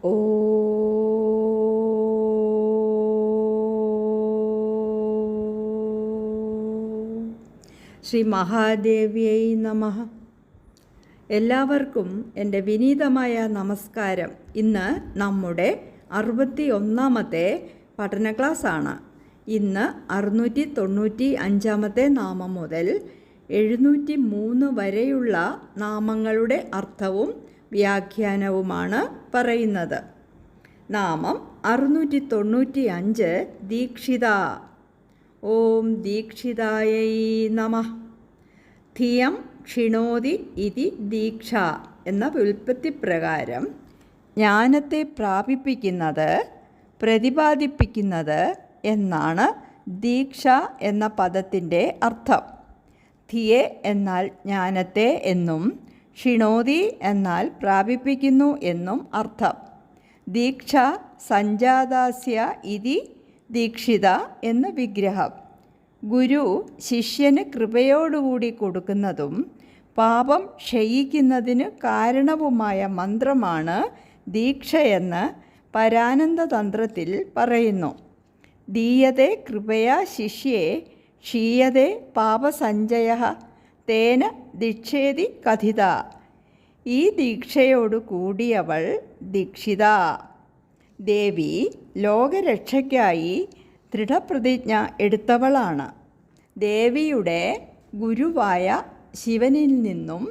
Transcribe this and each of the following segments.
ശ്രീ മഹാദേവ്യൈ നമ. എല്ലാവർക്കും എന്റെ വിനീതമായ നമസ്കാരം. ഇന്ന് നമ്മുടെ അറുപത്തി ഒന്നാമത്തെ പഠന ക്ലാസ്സാണ്. ഇന്ന് അറുന്നൂറ്റി തൊണ്ണൂറ്റി അഞ്ചാമത്തെ നാമം മുതൽ എഴുന്നൂറ്റി മൂന്ന് വരെയുള്ള നാമങ്ങളുടെ അർത്ഥവും വ്യാഖ്യാനവുമാണ് പറയുന്നത്. നാമം അറുന്നൂറ്റി തൊണ്ണൂറ്റി അഞ്ച് ദീക്ഷിത. ഓം ദീക്ഷിതായൈ നമ. ധിയം ക്ഷിണോതി ഇതി ദീക്ഷ എന്ന വ്യുൽപ്പത്തിപ്രകാരം ജ്ഞാനത്തെ പ്രാപിപ്പിക്കുന്നത് പ്രതിപാദിപ്പിക്കുന്നത് എന്നാണ് ദീക്ഷ എന്ന പദത്തിന്റെ അർത്ഥം. ധിയെ എന്നാൽ ജ്ഞാനത്തെ എന്നും ഷിണോതി എന്നാൽ പ്രാപിപ്പിക്കുന്നു എന്നും അർത്ഥം. ദീക്ഷ സഞ്ജാതാസ്യ ഇതി ദീക്ഷിത എന്ന വിഗ്രഹം. ഗുരു ശിഷ്യന് കൃപയോടുകൂടി കൊടുക്കുന്നതും പാപം ക്ഷയിക്കുന്നതിന് കാരണവുമായ മന്ത്രമാണ് ദീക്ഷയെന്ന് പരാനന്ദതന്ത്രത്തിൽ പറയുന്നു. ദീയതെ കൃപയാ ശിഷ്യേ ക്ഷീയതെ പാപസഞ്ചയ തേന ദീക്ഷേതി കഥിത. ഈ ദീക്ഷയോടു കൂടിയവൾ ദീക്ഷിത. ദേവി ലോകരക്ഷയ്ക്കായി ദൃഢപ്രതിജ്ഞ എടുത്തവളാണ്. ദേവിയുടെ ഗുരുവായ ശിവനിൽ നിന്നും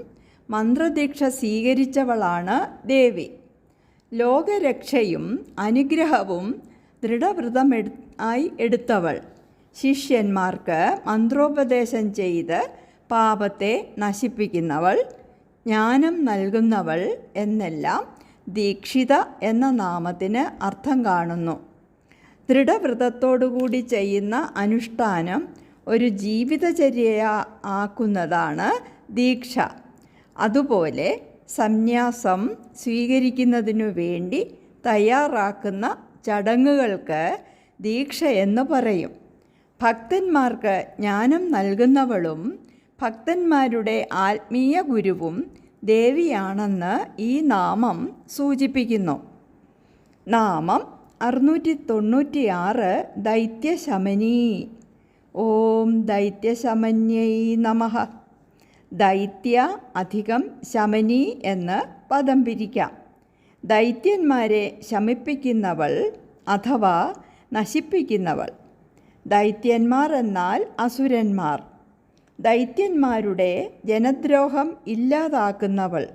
മന്ത്രദീക്ഷ സ്വീകരിച്ചവളാണ് ദേവി. ലോകരക്ഷയും അനുഗ്രഹവും ദൃഢവ്രതം ആയി എടുത്തവൾ. ശിഷ്യന്മാർക്ക് മന്ത്രോപദേശം ചെയ്ത് പാപത്തെ നശിപ്പിക്കുന്നവൾ ജ്ഞാനം നൽകുന്നവൾ എന്നെല്ലാം ദീക്ഷിത എന്ന നാമത്തിന് അർത്ഥം കാണുന്നു. ദൃഢവ്രതത്തോടുകൂടി ചെയ്യുന്ന അനുഷ്ഠാനം ഒരു ജീവിതചര്യ ആക്കുന്നതാണ് ദീക്ഷ. അതുപോലെ സന്യാസം സ്വീകരിക്കുന്നതിനു വേണ്ടി തയ്യാറാക്കുന്ന ചടങ്ങുകൾക്ക് ദീക്ഷ എന്ന് പറയും. ഭക്തന്മാർക്ക് ജ്ഞാനം നൽകുന്നവളും ഭക്തന്മാരുടെ ആത്മീയ ഗുരുവും ദേവിയാണെന്ന് ഈ നാമം സൂചിപ്പിക്കുന്നു. നാമം അറുന്നൂറ്റി തൊണ്ണൂറ്റി ആറ് ദൈത്യശമനി. ഓം ദൈത്യശമന്യൈ നമഃ. ദൈത്യ അധികം ശമനി എന്ന് പദം പിരിക്കാം. ദൈത്യന്മാരെ ശമിപ്പിക്കുന്നവൾ അഥവാ നശിപ്പിക്കുന്നവൾ. ദൈത്യന്മാർ എന്നാൽ അസുരന്മാർ. ദൈത്യന്മാരുടെ ജനദ്രോഹം ഇല്ലാതാക്കുന്നവൾ.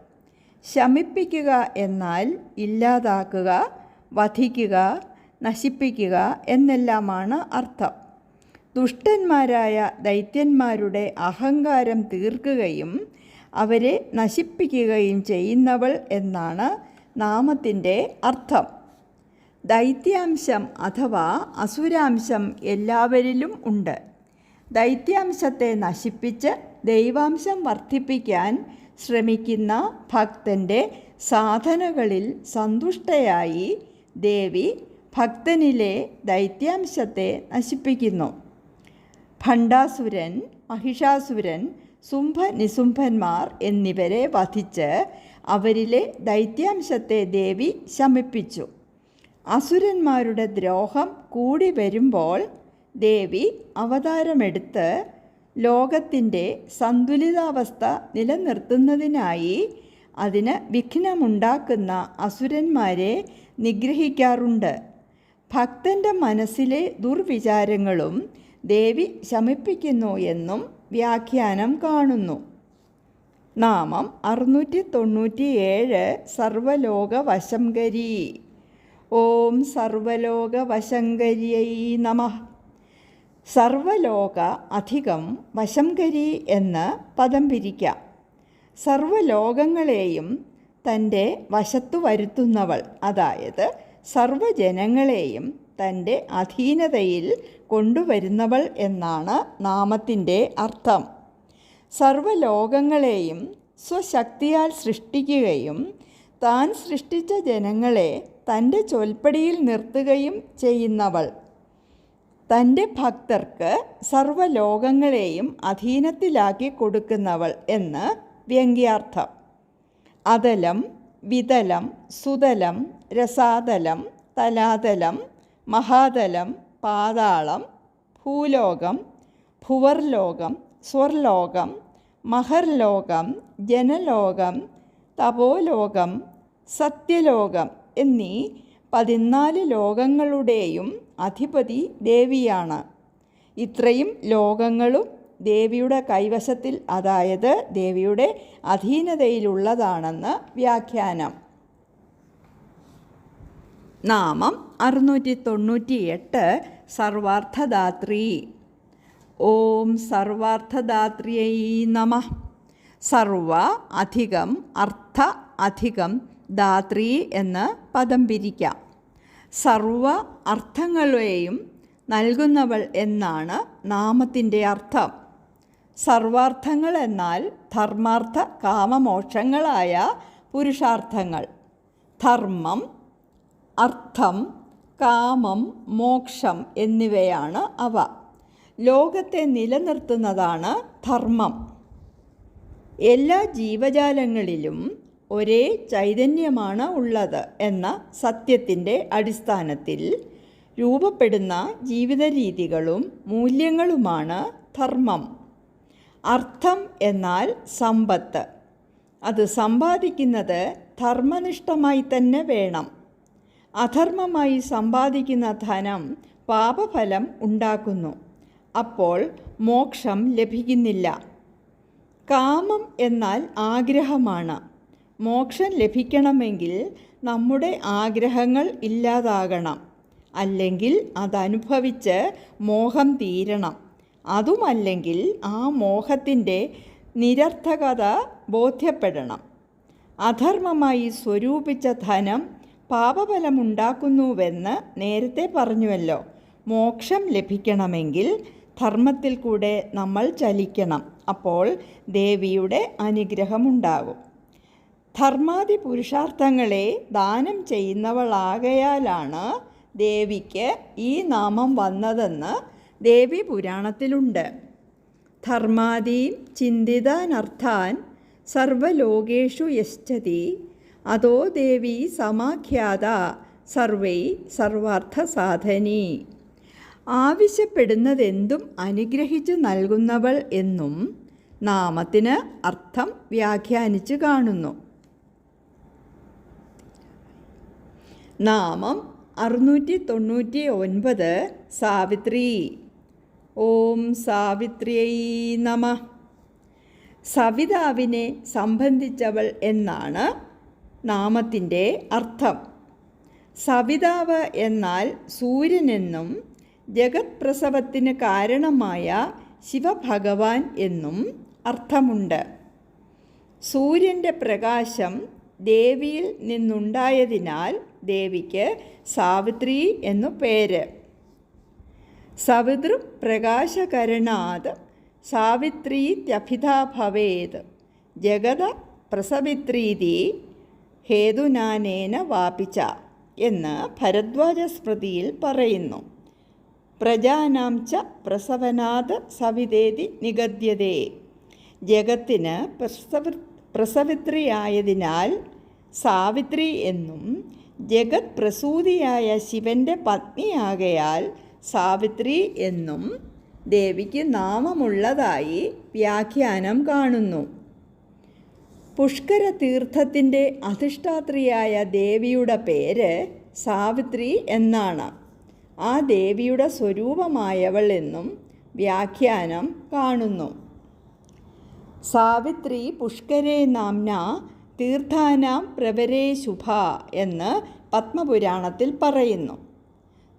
ശമിപ്പിക്കുക എന്നാൽ ഇല്ലാതാക്കുക വധിക്കുക നശിപ്പിക്കുക എന്നെല്ലാമാണ് അർത്ഥം. ദുഷ്ടന്മാരായ ദൈത്യന്മാരുടെ അഹങ്കാരം തീർക്കുകയും അവരെ നശിപ്പിക്കുകയും ചെയ്യുന്നവൾ എന്നാണ് നാമത്തിന്റെ അർത്ഥം. ദൈത്യാംശം അഥവാ അസുരാംശം എല്ലാവരിലും ഉണ്ട്. ദൈത്യാംശത്തെ നശിപ്പിച്ച് ദൈവാംശം വർദ്ധിപ്പിക്കാൻ ശ്രമിക്കുന്ന ഭക്തന്റെ സാധനകളിൽ സന്തുഷ്ടയായി ദേവി ഭക്തനിലെ ദൈത്യാംശത്തെ നശിപ്പിക്കുന്നു. ഭണ്ഡാസുരൻ മഹിഷാസുരൻ സുംഭ നിസുംഭന്മാർ എന്നിവരെ വധിച്ച് അവരിലെ ദൈത്യാംശത്തെ ദേവി ശമിപ്പിച്ചു. അസുരന്മാരുടെ ദ്രോഹം കൂടി വരുമ്പോൾ ദേവി അവതാരമെടുത്ത് ലോകത്തിന്റെ സന്തുലിതാവസ്ഥ നിലനിർത്തുന്നതിനായി അതിന് വിഘ്നമുണ്ടാക്കുന്ന അസുരന്മാരെ നിഗ്രഹിക്കാറുണ്ട്. ഭക്തന്റെ മനസ്സിലെ ദുർവിചാരങ്ങളും ദേവി ശമിപ്പിക്കുന്നു എന്നും വ്യാഖ്യാനം കാണുന്നു. നാമം അറുന്നൂറ്റി തൊണ്ണൂറ്റി ഏഴ് സർവലോക വശങ്കരി ഓം സർവലോക വശങ്കരിയൈ നമ. സർവലോക അധികം വശംകരി എന്ന് പദം പിരിക്കാം. സർവലോകങ്ങളെയും തന്റെ വശത്തു വരുത്തുന്നവൾ അതായത് സർവജനങ്ങളെയും തന്റെ അധീനതയിൽ കൊണ്ടുവരുന്നവൾ എന്നാണ് നാമത്തിന്റെ അർത്ഥം. സർവലോകങ്ങളെയും സ്വശക്തിയാൽ സൃഷ്ടിക്കുകയും താൻ സൃഷ്ടിച്ച ജനങ്ങളെ തന്റെ ചൊൽപ്പടിയിൽ നിർത്തുകയും ചെയ്യുന്നവൾ. തന്റെ ഭക്തർക്ക് സർവലോകങ്ങളെയും അധീനത്തിലാക്കി കൊടുക്കുന്നവൾ എന്ന് വ്യംഗ്യാർത്ഥം. അതലം വിതലം സുതലം രസാതലം തലാതലം മഹാതലം പാതാളം ഭൂലോകം ഭുവർലോകം സ്വർലോകം മഹർലോകം ജനലോകം തപോലോകം സത്യലോകം എന്നീ പതിനാല് ലോകങ്ങളുടെയും അധിപതി ദേവിയാണ്. ഇത്രയും ലോകങ്ങളും ദേവിയുടെ കൈവശത്തിൽ അതായത് ദേവിയുടെ അധീനതയിലുള്ളതാണെന്ന് വ്യാഖ്യാനം. നാമം അറുന്നൂറ്റി തൊണ്ണൂറ്റി എട്ട് സർവാർത്ഥദാത്രി. ഓം സർവാർത്ഥദാത്രിയൈ നമ. സർവ അധികം അർത്ഥ അധികം ദാത്രി എന്ന് പദം പിരിക്കാം. സർവ അർത്ഥങ്ങളെയും നൽകുന്നവൾ എന്നാണ് നാമത്തിന്റെ അർത്ഥം. സർവാർത്ഥങ്ങൾ എന്നാൽ ധർമാർത്ഥ കാമമോക്ഷങ്ങളായ പുരുഷാർത്ഥങ്ങൾ. ധർമ്മം അർത്ഥം കാമം മോക്ഷം എന്നിവയാണ് അവ. ലോകത്തെ നിലനിർത്തുന്നതാണ് ധർമ്മം. എല്ലാ ജീവജാലങ്ങളിലും ഒരേ ചൈതന്യമാണ് ഉള്ളത് എന്ന സത്യത്തിന്റെ അടിസ്ഥാനത്തിൽ രൂപപ്പെടുന്ന ജീവിത രീതികളും മൂല്യങ്ങളുമാണ് ധർമ്മം. അർത്ഥം എന്നാൽ സമ്പത്ത്. അത് സമ്പാദിക്കുന്നത് ധർമ്മനിഷ്ഠമായി തന്നെ വേണം. അധർമ്മമായി സമ്പാദിക്കുന്ന ധനം പാപഫലം ഉണ്ടാക്കുന്നു. അപ്പോൾ മോക്ഷം ലഭിക്കുന്നില്ല. കാമം എന്നാൽ ആഗ്രഹമാണ്. മോക്ഷം ലഭിക്കണമെങ്കിൽ നമ്മുടെ ആഗ്രഹങ്ങൾ ഇല്ലാതാകണം. അല്ലെങ്കിൽ അതനുഭവിച്ച് മോഹം തീരണം. അതുമല്ലെങ്കിൽ ആ മോഹത്തിന്റെ നിരർത്ഥകത ബോധ്യപ്പെടണം. അധർമ്മമായി സ്വരൂപിച്ച ധനം പാപഫലമുണ്ടാക്കുന്നുവെന്ന് നേരത്തെ പറഞ്ഞുവല്ലോ. മോക്ഷം ലഭിക്കണമെങ്കിൽ ധർമ്മത്തിൽ കൂടെ നമ്മൾ ചലിക്കണം. അപ്പോൾ ദേവിയുടെ അനുഗ്രഹമുണ്ടാകും ധർമാദി പുരുഷാർത്ഥങ്ങളെ ദാനം ചെയ്യുന്നവളാകയാലാണ് ദേവിക്ക് ഈ നാമം വന്നതെന്ന് ദേവി പുരാണത്തിലുണ്ട്. ധർമാദീൻ ചിന്തിതാനർത്ഥാൻ സർവലോകേഷു യശ്ചതി അതോ ദേവി സമാഖ്യാത സർവൈ സർവാർത്ഥസാധനി. ആവശ്യപ്പെടുന്നതെന്തും അനുഗ്രഹിച്ചു നൽകുന്നവൾ എന്നും നാമത്തിന് അർത്ഥം വ്യാഖ്യാനിച്ചു കാണുന്നു. നാമം അറുന്നൂറ്റി തൊണ്ണൂറ്റി ഒൻപത് സാവിത്രി. ഓം സാവിത്രിയൈ നമ. സവിതാവിനെ സംബന്ധിച്ചവൾ എന്നാണ് നാമത്തിന്റെ അർത്ഥം. സവിതാവ് എന്നാൽ സൂര്യനെന്നും ജഗത് പ്രസവത്തിന് കാരണമായ ശിവഭഗവാൻ എന്നും അർത്ഥമുണ്ട്. സൂര്യന്റെ പ്രകാശം ദേവിയിൽ നിന്നുണ്ടായതിനാൽ ദേവിക്ക് സാവിത്രി എന്നു പേര്. സവിതൃ പ്രകാശകരണാത് സാവിത്രീത്യഭിതാ ഭവേത് ജഗത പ്രസവിത്രീതി ഹേതുനാനേന വാപിച്ച എന്ന് ഭരദ്വാജ സ്മൃതിയിൽ പറയുന്നു. പ്രജാനാം ച പ്രസവനാത് സവിതേതി നിഗദ്യതേ. ജഗത്തിന് പ്രസവ പ്രസവിത്രിയായതിനാൽ സാവിത്രി എന്നും ജഗത് പ്രസൂതിയായ ശിവന്റെ പത്നിയാകയാൽ സാവിത്രി എന്നും ദേവിക്ക് നാമമുള്ളതായി വ്യാഖ്യാനം കാണുന്നു. പുഷ്കര തീർത്ഥത്തിന്റെ അധിഷ്ഠാത്രിയായ ദേവിയുടെ പേര് സാവിത്രി എന്നാണ്. ആ ദേവിയുടെ സ്വരൂപമായവൾ എന്നും വ്യാഖ്യാനം കാണുന്നു. സാവിത്രി പുഷ്കരേ നാംന തീർത്ഥാനാം പ്രവരേ ശുഭ എന്ന് പത്മപുരാണത്തിൽ പറയുന്നു.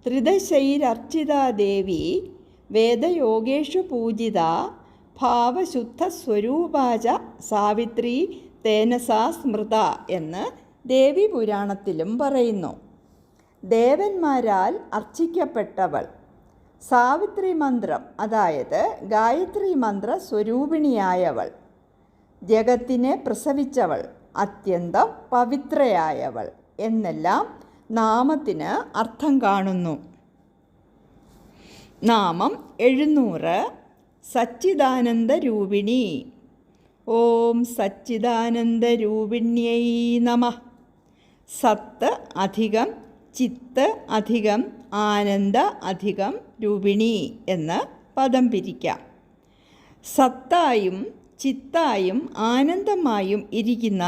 ത്രിദശൈരർച്ചിത ദേവി വേദയോഗേഷു പൂജിത ഭാവശുദ്ധ സ്വരൂപാച സാവിത്രി തേനസാ സ്മൃത എന്ന് ദേവി പുരാണത്തിലും പറയുന്നു. ദേവന്മാരാൽ അർച്ചിക്കപ്പെട്ടവൾ. സാവിത്രി മന്ത്രം അതായത് ഗായത്രി മന്ത്ര സ്വരൂപിണിയായവൾ ജഗത്തിനെ പ്രസവിച്ചവൾ. അത്യന്തം പവിത്രയായവൾ എന്നെല്ലാം നാമത്തിന് അർത്ഥം കാണുന്നു. നാമം എഴുന്നൂറ് സച്ചിദാനന്ദ രൂപിണി ഓം സച്ചിദാനന്ദ രൂപിണ്യൈ നമ. സത്ത് അധികം ചിത്ത് അധികം ആനന്ദ അധികം രൂപിണി എന്ന് പദം പിരിക്കാം. സത്തായും ചിത്തായും ആനന്ദമായും ഇരിക്കുന്ന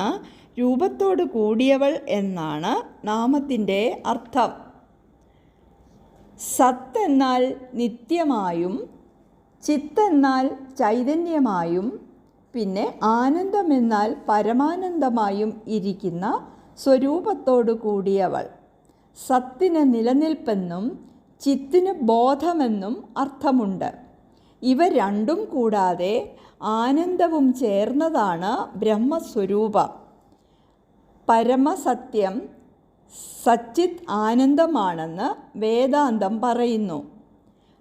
രൂപത്തോട് കൂടിയവൾ എന്നാണ് നാമത്തിന്റെ അർത്ഥം. സത്ത് എന്നാൽ നിത്യമായും ചിത്തെന്നാൽ ചൈതന്യമായും പിന്നെ ആനന്ദമെന്നാൽ പരമാനന്ദമായും ഇരിക്കുന്ന സ്വരൂപത്തോടു കൂടിയവൾ. സത്തിന് നിലനിൽപ്പെന്നും ചിത്തിന് ബോധമെന്നും അർത്ഥമുണ്ട്. ഇവ രണ്ടും കൂടാതെ ആനന്ദവും ചേർന്നതാണ് ബ്രഹ്മസ്വരൂപം. പരമസത്യം സച്ചിത് ആനന്ദമാണെന്ന് വേദാന്തം പറയുന്നു.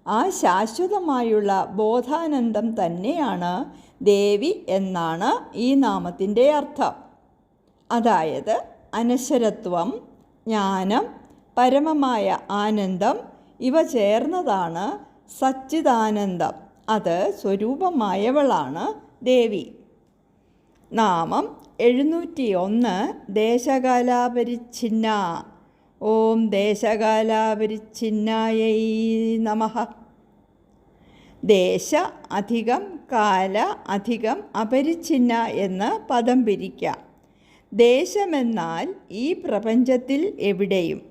ആ ശാശ്വതമായുള്ള ബോധാനന്ദം തന്നെയാണ് ദേവി എന്നാണ് ഈ നാമത്തിന്റെ അർത്ഥം. അതായത് അനശ്വരത്വം ജ്ഞാനം പരമമായ ആനന്ദം ഇവ ചേർന്നതാണ് സച്ചിദാനന്ദം. അത് സ്വരൂപമായവളാണ് ദേവി. നാമം എഴുന്നൂറ്റി ഒന്ന് ദേശകാലാപരിച്ഛിന്ന. ഓം ദേശകാലാപരിച്ഛിന്നായൈ നമ. ദേശ അധികം കാല അധികം അപരിച്ഛിന്ന എന്ന് പദം പിരിക്കാം. ദേശമെന്നാൽ ഈ പ്രപഞ്ചത്തിൽ എവിടെയും.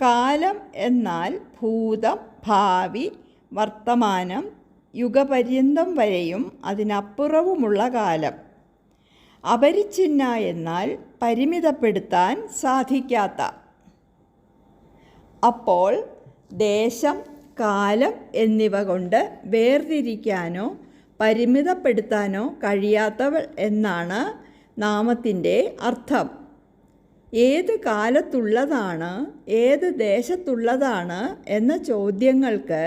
കാലം എന്നാൽ ഭൂതം ഭാവി വർത്തമാനം യുഗപര്യന്തം വരെയും അതിനപ്പുറവുമുള്ള കാലം. അപരിച്ഛിന്ന എന്നാൽ പരിമിതപ്പെടുത്താൻ സാധിക്കാത്ത. അപ്പോൾ ദേശം കാലം എന്നിവ കൊണ്ട് വേർതിരിക്കാനോ പരിമിതപ്പെടുത്താനോ കഴിയാത്തവൾ എന്നാണ് നാമത്തിന്റെ അർത്ഥം. ഏത് കാലത്തുള്ളതാണ് ഏത് ദേശത്തുള്ളതാണ് എന്ന ചോദ്യങ്ങൾക്ക്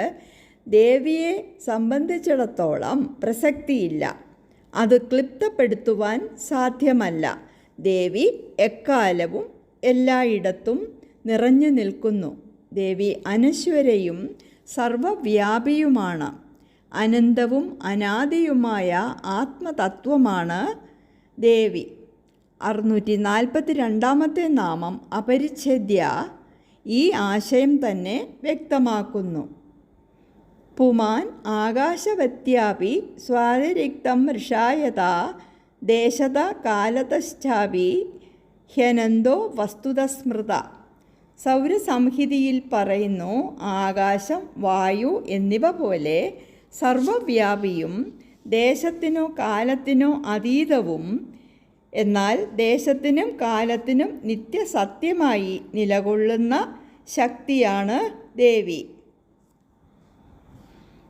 ദേവിയെ സംബന്ധിച്ചിടത്തോളം പ്രസക്തിയില്ല. അത് ക്ലിപ്തപ്പെടുത്തുവാൻ സാധ്യമല്ല. ദേവി എക്കാലവും എല്ലായിടത്തും നിറഞ്ഞു നിൽക്കുന്നു. ദേവി അനശ്വരയും സർവവ്യാപിയുമാണ്. അനന്തവും അനാദിയുമായ ആത്മതത്വമാണ് ദേവി. അറുന്നൂറ്റി നാൽപ്പത്തി രണ്ടാമത്തെ നാമം അപരിച്ഛേദ്യ ഈ ആശയം തന്നെ വ്യക്തമാക്കുന്നു. പുമാൻ ആകാശവത്യാപി സ്വാതിരിക്തം ഋഷായത ദേശത കാലതശ്ചാപി ഹ്യനന്തോ വസ്തുതസ്മൃത. സൗരസംഹിതിയിൽ പറയുന്നു ആകാശം വായു എന്നിവ പോലെ സർവവ്യാപിയും ദേശത്തിനോ കാലത്തിനോ അതീതവും എന്നാൽ ദേശത്തിനും കാലത്തിനും നിത്യസത്യമായി നിലകൊള്ളുന്ന ശക്തിയാണ് ദേവി.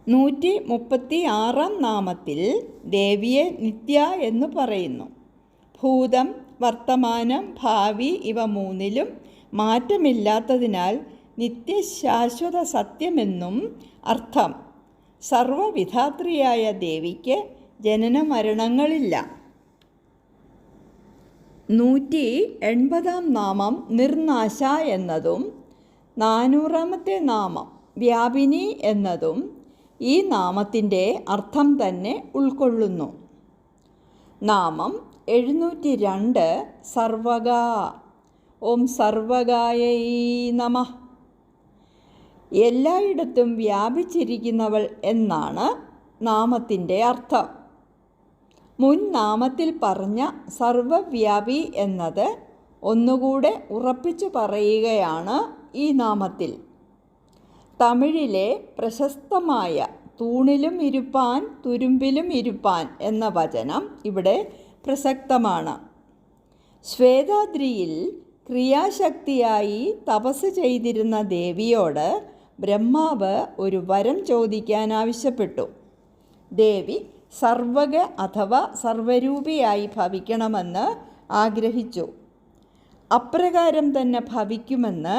നൂറ്റി മുപ്പത്തി ആറാം നാമത്തിൽ ദേവിയെ നിത്യ എന്ന് പറയുന്നു. ഭൂതം വർത്തമാനം ഭാവി ഇവ മൂന്നിലും മാറ്റമില്ലാത്തതിനാൽ നിത്യശാശ്വത സത്യമെന്നും അർത്ഥം. സർവവിധാത്രിയായ ദേവിക്ക് ജനന മരണങ്ങളില്ല നൂറ്റി എൺപതാം നാമം നിർനാശ എന്നതും നാനൂറാമത്തെ നാമം വ്യാപിനി എന്നതും ഈ നാമത്തിന്റെ അർത്ഥം തന്നെ ഉൾക്കൊള്ളുന്നു. നാമം എഴുന്നൂറ്റി രണ്ട് സർവക ഓം സർവകായൈ നമ. എല്ലായിടത്തും വ്യാപിച്ചിരിക്കുന്നവൾ എന്നാണ് നാമത്തിന്റെ അർത്ഥം. മുൻ നാമത്തിൽ പറഞ്ഞ സർവവ്യാപി എന്നത് ഒന്നുകൂടെ ഉറപ്പിച്ചു പറയുകയാണ് ഈ നാമത്തിൽ. തമിഴിലെ പ്രശസ്തമായ തൂണിലും ഇരുപ്പാൻ തുരുമ്പിലും ഇരുപ്പാൻ എന്ന വചനം ഇവിടെ പ്രസക്തമാണ്. ശ്വേതാദ്രിയിൽ ക്രിയാശക്തിയായി തപസ് ചെയ്തിരുന്ന ദേവിയോട് ബ്രഹ്മാവ് ഒരു വരം ചോദിക്കാൻ ആവശ്യപ്പെട്ടു. ദേവി സർവക അഥവാ സർവരൂപിയായി ഭവിക്കണമെന്ന് ആഗ്രഹിച്ചു. അപ്രകാരം തന്നെ ഭവിക്കുമെന്ന്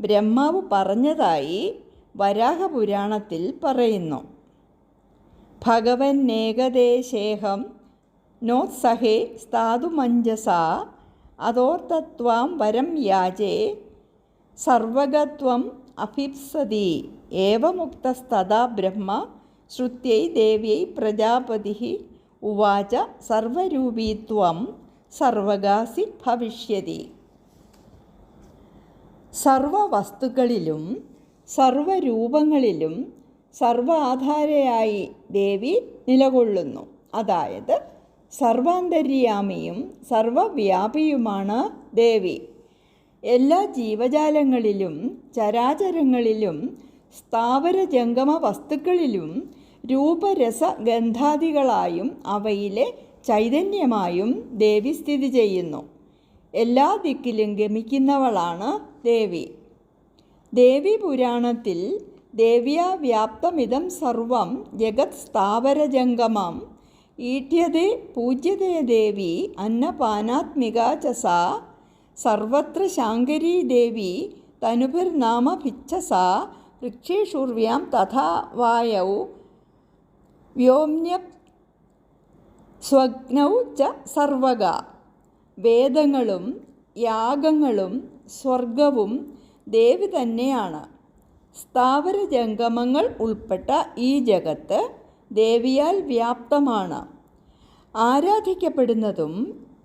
ബ്രഹ്മാവ് പറഞ്ഞതായി വരാഹപുരാണത്തിൽ പറയുന്നു. ഭഗവൻ ഏകദേശേഹം നോത്സഹേ സ്ഥാതുമഞ്ജസ അതോർത്തത്വാം വരം യാചേ സർവഗത്വം അഭിപ്സതി ഏവമുക്തസ്തഥാ ബ്രഹ്മ ശ്രുത്യൈ ദേവ്യൈ പ്രജാപതി ഉവാച സർവരൂപീത്വം സർവകാസി ഭവിഷ്യതി. സർവവസ്തുക്കളിലും സർവരൂപങ്ങളിലും സർവാധാരയായി ദേവി നിലകൊള്ളുന്നു. അതായത് സർവാന്തര്യാമിയും സർവവ്യാപിയുമാണ് ദേവി. എല്ലാ ജീവജാലങ്ങളിലും ചരാചരങ്ങളിലും സ്ഥാവര ജംഗമ വസ്തുക്കളിലും രൂപരസ ഗന്ധാദികളായും അവയിലെ ചൈതന്യമായും ദേവി സ്ഥിതി ചെയ്യുന്നു. എല്ലാ ദിക്കിലും ഗമിക്കുന്നവളാണ് ദേവി. ദേവി പുരാണത്തിൽ ദേവ്യാ വ്യാപ്തമിതം സർവം ജഗത് സ്ഥാവരജംഗമം. ഈഠ്യതേ പൂജ്യതേ ദേവി അന്നപാനാത്മിക ച സർവത്ര ശാങ്കരീ ദേവി തനുഭിർനാമ ഭിച്ഛസ വൃക്ഷേഷൂർവ്യാം തഥാ വായൗ. വ്യോമ്യ സ്വഗ്നൗ ച സർവക വേദങ്ങളും യാഗങ്ങളും സ്വർഗവും ദേവി തന്നെയാണ്. സ്ഥാവര ജംഗമങ്ങൾ ഉൾപ്പെട്ട ഈ ജഗത്ത് ദേവിയാൽ വ്യാപ്തമാണ്. ആരാധിക്കപ്പെടുന്നതും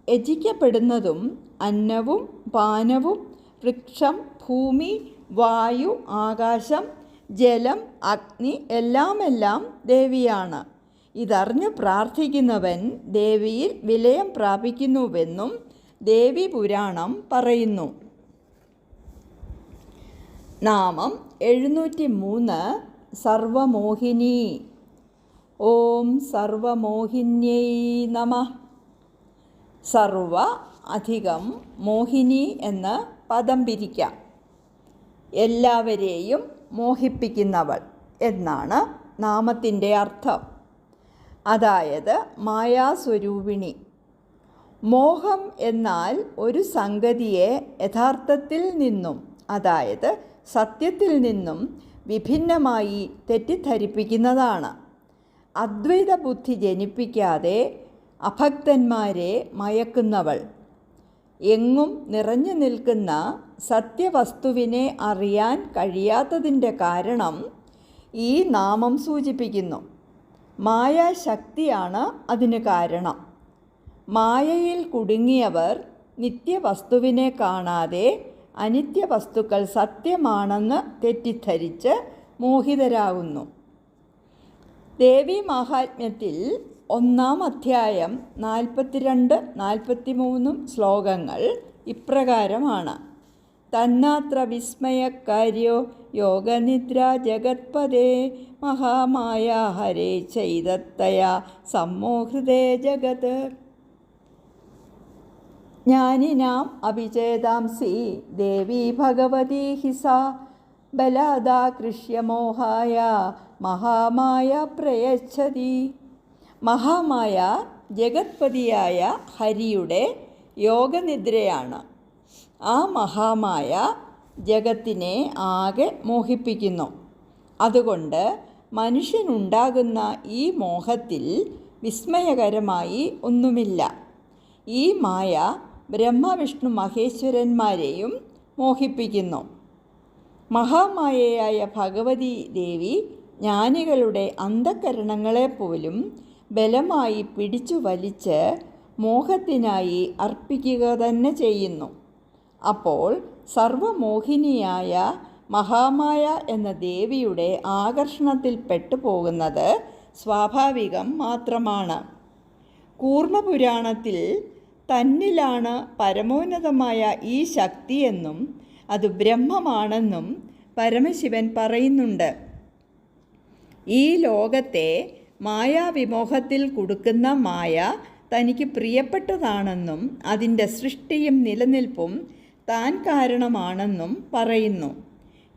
യജിക്കപ്പെടുന്നതും അന്നവും പാനവും വൃക്ഷം ഭൂമി വായു ആകാശം ജലം അഗ്നി എല്ലാമെല്ലാം ദേവിയാണ്. ഇതറിഞ്ഞു പ്രാർത്ഥിക്കുന്നവൻ ദേവിയിൽ വിലയം പ്രാപിക്കുന്നുവെന്നും ദേവി പുരാണം പറയുന്നു. നാമം എഴുന്നൂറ്റി മൂന്ന് സർവമോഹിനി. ഓം സർവമോഹിന്യൈ നമ. സർവ അധികം മോഹിനി എന്ന് പദം പിരിക്കാം. എല്ലാവരെയും മോഹിപ്പിക്കുന്നവൾ എന്നാണ് നാമത്തിന്റെ അർത്ഥം. അതായത് മായാസ്വരൂപിണി. മോഹം എന്നാൽ ഒരു സംഗതിയെ യഥാർത്ഥത്തിൽ നിന്നും അതായത് സത്യത്തിൽ നിന്നും വിഭിന്നമായി തെറ്റിദ്ധരിപ്പിക്കുന്നതാണ്. അദ്വൈത ബുദ്ധി ജനിപ്പിക്കാതെ അഭക്തന്മാരെ മയക്കുന്നവൾ. എങ്ങും നിറഞ്ഞു നിൽക്കുന്ന സത്യവസ്തുവിനെ അറിയാൻ കഴിയാത്തതിന്റെ കാരണം ഈ നാമം സൂചിപ്പിക്കുന്നു. മായാശക്തിയാണ് അതിന് കാരണം. മായയിൽ കുടുങ്ങിയവർ നിത്യവസ്തുവിനെ കാണാതെ അനിത്യവസ്തുക്കൾ സത്യമാണെന്ന് തെറ്റിദ്ധരിച്ച് മോഹിതരാകുന്നു ദേവി മഹാത്മ്യത്തിൽ ഒന്നാം അധ്യായം നാൽപ്പത്തിരണ്ട് നാൽപ്പത്തിമൂന്നും ശ്ലോകങ്ങൾ ഇപ്രകാരമാണ്. തന്നാത്ര വിസ്മയക്കാര്യോ യോഗനിദ്ര ജഗത്പദേ മഹാമായ ഹരേ ചൈതത്തയാ സമ്മോഹൃദേ ജഗത്. ജ്ഞാനിനാം അഭിചേതാംസി ദേവി ഭഗവതി ഹിസ. ബലാദാ കൃഷ്യമോഹായ മഹാമായ പ്രയച്ഛതി. മഹാമായ ജഗത്പതിയായ ഹരിയുടെ യോഗനിദ്രയാണ്. ആ മഹാമായ ജഗത്തിനെ ആകെ മോഹിപ്പിക്കുന്നു. അതുകൊണ്ട് മനുഷ്യനുണ്ടാകുന്ന ഈ മോഹത്തിൽ വിസ്മയകരമായി ഒന്നുമില്ല. ഈ മായ ബ്രഹ്മവിഷ്ണു മഹേശ്വരന്മാരെയും മോഹിപ്പിക്കുന്നു. മഹാമായയായ ഭഗവതി ദേവി ജ്ഞാനികളുടെ അന്ധകരണങ്ങളെപ്പോലും ബലമായി പിടിച്ചു വലിച്ച് മോഹത്തിനായി അർപ്പിക്കുക തന്നെ ചെയ്യുന്നു. അപ്പോൾ സർവമോഹിനിയായ മഹാമായ എന്ന ദേവിയുടെ ആകർഷണത്തിൽ പെട്ടുപോകുന്നത് സ്വാഭാവികം മാത്രമാണ്. കൂർമ്മപുരാണത്തിൽ തന്നിലാണ് പരമോന്നതമായ ഈ ശക്തിയെന്നും അത് ബ്രഹ്മമാണെന്നും പരമശിവൻ പറയുന്നുണ്ട്. ഈ ലോകത്തെ മായാവിമോഹത്തിൽ കൊടുക്കുന്ന മായ തനിക്ക് പ്രിയപ്പെട്ടതാണെന്നും അതിന്റെ സൃഷ്ടിയും നിലനിൽപ്പും താൻ കാരണമാണെന്നും പറയുന്നു.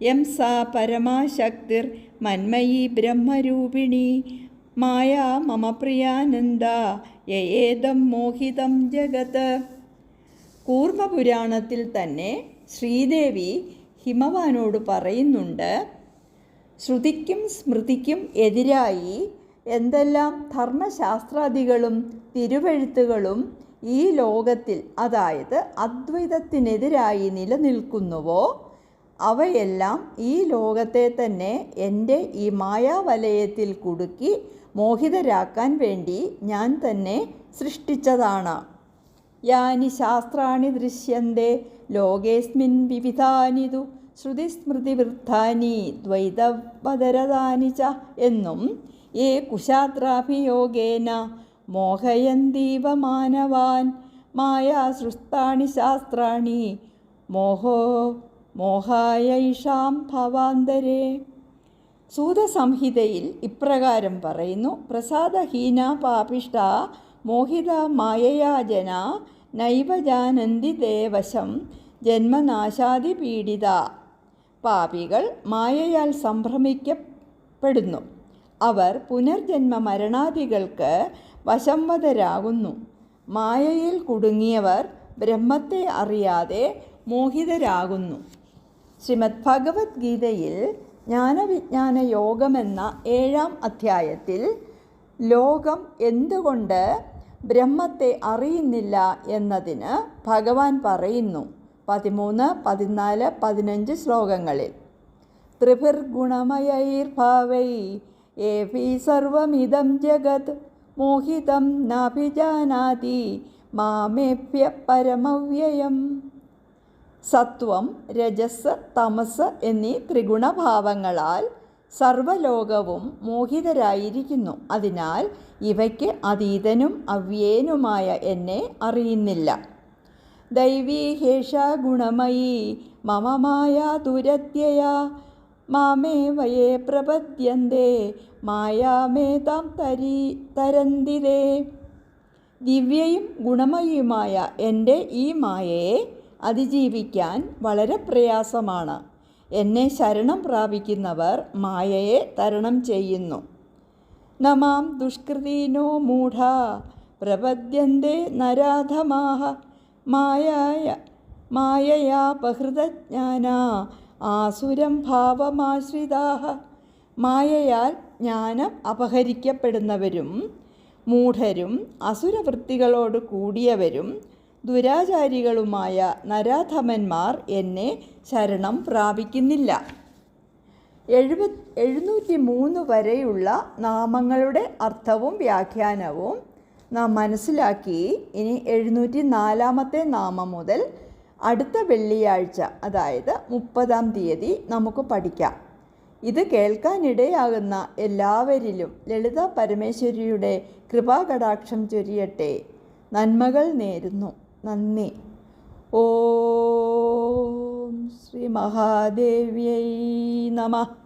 എം സാ പരമാശക്തിർ മന്മയി ബ്രഹ്മരൂപിണി മായാ മമ പ്രിയാനന്ദ യേദം മോഹിതം ജഗത്. കൂർമ്മപുരാണത്തിൽ തന്നെ ശ്രീദേവി ഹിമവാനോട് പറയുന്നുണ്ട് ശ്രുതിക്കും സ്മൃതിക്കും എതിരായി എന്തെല്ലാം ധർമ്മശാസ്ത്രാദികളും തിരുവഴുത്തുകളും ഈ ലോകത്തിൽ അതായത് അദ്വൈതത്തിനെതിരായി നിലനിൽക്കുന്നുവോ അവയെല്ലാം ഈ ലോകത്തെ തന്നെ എന്റെ ഈ മായാവലയത്തിൽ കുടുക്കി മോഹിതരാക്കാൻ വേണ്ടി ഞാൻ തന്നെ സൃഷ്ടിച്ചതാണ്. യാനി ശാസ്ത്രാണി ദൃശ്യന്തെ ലോകേസ്മിൻ വിവിധാനിതു ശ്രുതിസ്മൃതിവൃദ്ധാനി ദ്വൈതവതരതാനി ച എന്നും ഏ കുശാത്രാഭിയോഗേന മോഹയന്തീവ മാനവാൻ മായാസൃഷ്ടാണി ശാസ്ത്രാണി മോഹോ മോഹായൈഷാം ഭവാന്തരേ. സൂതസംഹിതയിൽ ഇപ്രകാരം പറയുന്നു. പ്രസാദഹീന പാപിഷ്ട മോഹിത മായയാജന നൈവ നൈവജാനന്തി ദേവശം ജന്മനാശാദി പീഡിത പാപികൾ മായയാൽ സംഭ്രമിക്കപ്പെടുന്നു. അവർ പുനർജന്മ മരണാദികൾക്ക് വശംവതരാകുന്നു. മായയിൽ കുടുങ്ങിയവർ ബ്രഹ്മത്തെ അറിയാതെ മോഹിതരാകുന്നു. ശ്രീമദ് ഭഗവത്ഗീതയിൽ ജ്ഞാനവിജ്ഞാന യോഗമെന്ന ഏഴാം അധ്യായത്തിൽ ലോകം എന്തുകൊണ്ട് ബ്രഹ്മത്തെ അറിയുന്നില്ല എന്നതിന് ഭഗവാൻ പറയുന്നു. പതിമൂന്ന് പതിനാല് പതിനഞ്ച് ശ്ലോകങ്ങളിൽ. ത്രിഭിർഗുണമയൈർഭാവൈ ഭി സർവമിതം ജഗത് മോഹിതം നാഭിജാനാതി മാമേഭ്യ പരമവ്യയം. സത്വം രജസ് തമസ് എന്നീ ത്രിഗുണഭാവങ്ങളാൽ സർവലോകവും മോഹിതരായിരിക്കുന്നു. അതിനാൽ ഇവയ്ക്ക് അതീതനും അവ്യേനുമായ എന്നെ അറിയുന്നില്ല. ദൈവീഹേഷ ഗുണമയീ മമമായ ദുരത്യയ മാമേ വയേ പ്രപദ്യന്തേ മായാമേ താം തരീ തരന്തിരേ. ദിവ്യയും ഗുണമയുമായ എന്റെ ഈ മായയെ അതിജീവിക്കാൻ വളരെ പ്രയാസമാണ്. എന്നെ ശരണം പ്രാപിക്കുന്നവർ മായയെ തരണം ചെയ്യുന്നു. നമാം ദുഷ്കൃതീനോ മൂഢ പ്രപദ്യന്തേ നരാധമാഹ മായായ മായയാപഹൃതജ്ഞാന ആസുരം ഭാവമാശ്രിതാഹ. മായയാൽ ജ്ഞാനം അപഹരിക്കപ്പെടുന്നവരും മൂഢരും അസുരവൃത്തികളോട് കൂടിയവരും ദുരാചാരികളുമായ നരാധമന്മാർ എന്നെ ശരണം പ്രാപിക്കുന്നില്ല. എഴുപ എഴുന്നൂറ്റി മൂന്ന് വരെയുള്ള നാമങ്ങളുടെ അർത്ഥവും വ്യാഖ്യാനവും നാം മനസ്സിലാക്കി. ഇനി എഴുന്നൂറ്റി നാലാമത്തെ നാമം മുതൽ അടുത്ത വെള്ളിയാഴ്ച അതായത് മുപ്പതാം തീയതി നമുക്ക് പഠിക്കാം. ഇത് കേൾക്കാനിടയാകുന്ന എല്ലാവരിലും ലളിത പരമേശ്വരിയുടെ കൃപാകടാക്ഷം ചൊരിയട്ടെ. നന്മകൾ നേരുന്നു. നന്ദി. ഓം ശ്രീ മഹാദേവ്യൈ നമഃ.